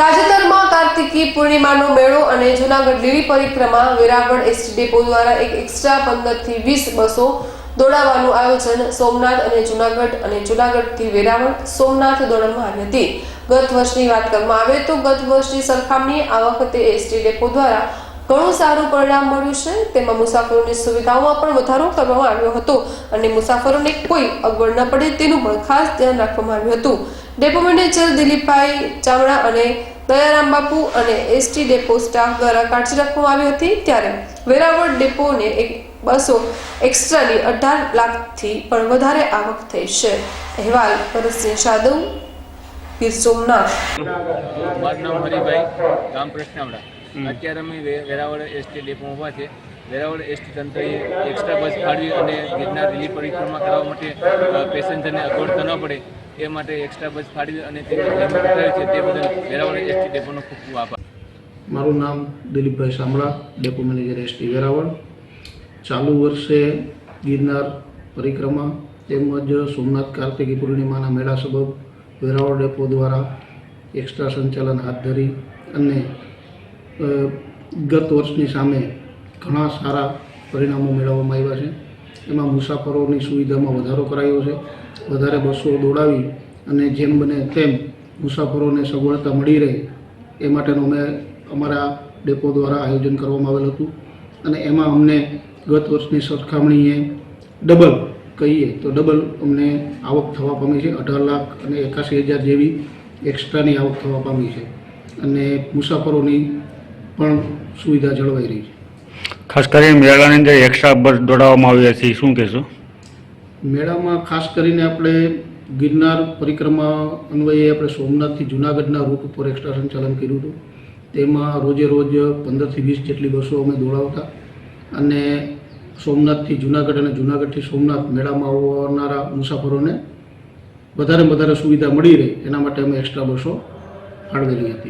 તાજેતરમાં કાર્તિકી પૂર્ણિમાનો મેળો અને જૂનાગઢ લીલી પરિક્રમા વેરાવળ એસટી ડેપો દ્વારા એક એક્સ્ટ્રા પંદરથી વીસ બસો દોડાવવાનું આયોજન સોમનાથ અને જૂનાગઢ અને જૂનાગઢથી વેરાવળ સોમનાથ દોડવામાં આવી હતી. ગત વર્ષની વાત કરવામાં આવે તો ગત વર્ષની સરખામણીએ આ વખતે એસટી ડેપો દ્વારા ઘણું સારું પરિણામ મળ્યું છે. તેમાં મુસાફરોની સુવિધાઓમાં પણ વધારો કરવામાં આવ્યો હતો અને મુસાફરોને કોઈ અગવડ ન પડે તેનું પણ ખાસ ધ્યાન રાખવામાં આવ્યું હતું. ડેપો મેનેજર દિલીપભાઈ ચામડા અને દયારામ બાપુ અને એસટી ડેપો સ્ટાફ દ્વારા કાળજી રાખવામાં આવી હતી ત્યારે વેરાવળ ડેપોને એક બસો એક્સ્ટ્રાની અઢાર લાખથી પણ વધારે આવક થઈ છે. અહેવાલ ભરતસિંહ સાધુ ગીર સોમનાથ. મારું નામ હરિભાઈ, ગામ પ્રશ્નાવડા અત્યારે અમે વેરાવળ એસટી ડેપો ઊભા છે. વેરાવળ એસટી તંત્રએ એક્સ્ટ્રા બસ ફાળવી અને ગિરનાર લીલી પરિક્રમા કરવા માટે પેસેન્જરને અગવડતા ન પડે. એ માટે એક્સ્ટ્રા બસ ફાડી અને તે છે. તે બદલ વેરાવળ એસટી ડેપોનો ખૂબ ખૂબ આભાર. મારું નામ Dilipbhai Shamla, depot manager ST Veraval. ચાલુ વર્ષે ગિરનાર પરિક્રમા તેમજ સોમનાથ કાર્તિકી પૂર્ણિમાના મેળા સબબ વેરાવળ ડેપો દ્વારા એક્સ્ટ્રા સંચાલન હાથ ધરી અને ગત વર્ષની સામે ઘણા સારા પરિણામો મેળવવામાં આવ્યા છે. એમાં મુસાફરોની સુવિધામાં વધારો કરાયો છે. વધારે બસો દોડાવી અને જેમ બને તેમ મુસાફરોને સગવડતા મળી રહે એ માટેનું અમે અમારા ડેપો દ્વારા આયોજન કરવામાં આવેલ હતું. અને એમાં અમને ગત વર્ષની સરખામણીએ ડબલ કહીએ તો ડબલ અમને આવક થવા પામી છે. અઢાર લાખ અને એકાસી હજાર જેવી એક્સ્ટ્રાની આવક થવા પામી છે. અને મુસાફરોની પણ સુવિધા જળવાઈ રહી છે. ખાસ કરીને મેળાની અંદર એક્સ્ટ્રા બસ દોડાવવામાં આવ્યા છે શું કહેશો? મેળામાં ખાસ કરીને આપણે ગિરનાર પરિક્રમા અન્વયે આપણે સોમનાથથી જુનાગઢના રૂટ ઉપર એક્સ્ટ્રા સંચાલન કર્યું હતું. તેમાં રોજે રોજ પંદરથી વીસ જેટલી બસો અમે દોડાવતા અને સોમનાથથી જુનાગઢ અને જુનાગઢથી સોમનાથ મેળામાં આવનારા મુસાફરોને વધારે વધારે સુવિધા મળી રહે એના માટે અમે એક્સ્ટ્રા બસો ફાળવેલી હતી.